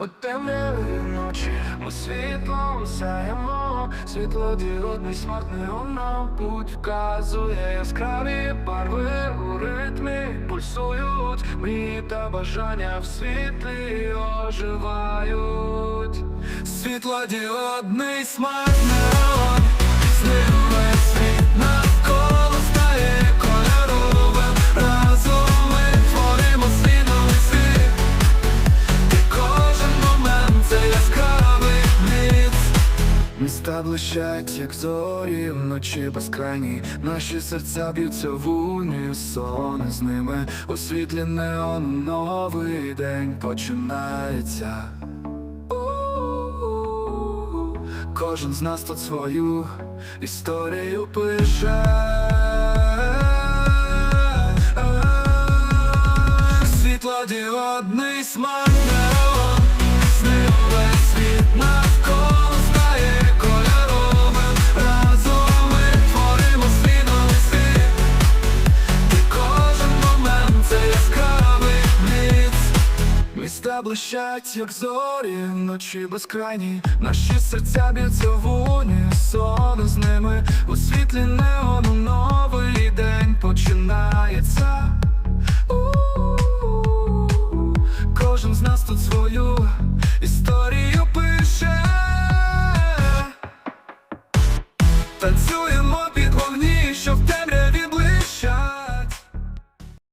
У темряві ночі ми світлом сяємо. Світло діодний смертний нам путь вказує. Яскраві барви у ритмі пульсують. Мрії та бажання в світлі оживають. Світлодіодний смарт Блищать, як зорі вночі безкрайні. Наші серця б'ються в унісон з ними У світлі новий день починається. Кожен з нас тут свою історію пише. Світлодіодний смарт-неон блищать, як зорі, ночі безкрайні, наші серця б'ються в унісон з ними у світлі неону новий день починається. Кожен з нас тут свою історію пише. Танцюємо під вогні, що в темряві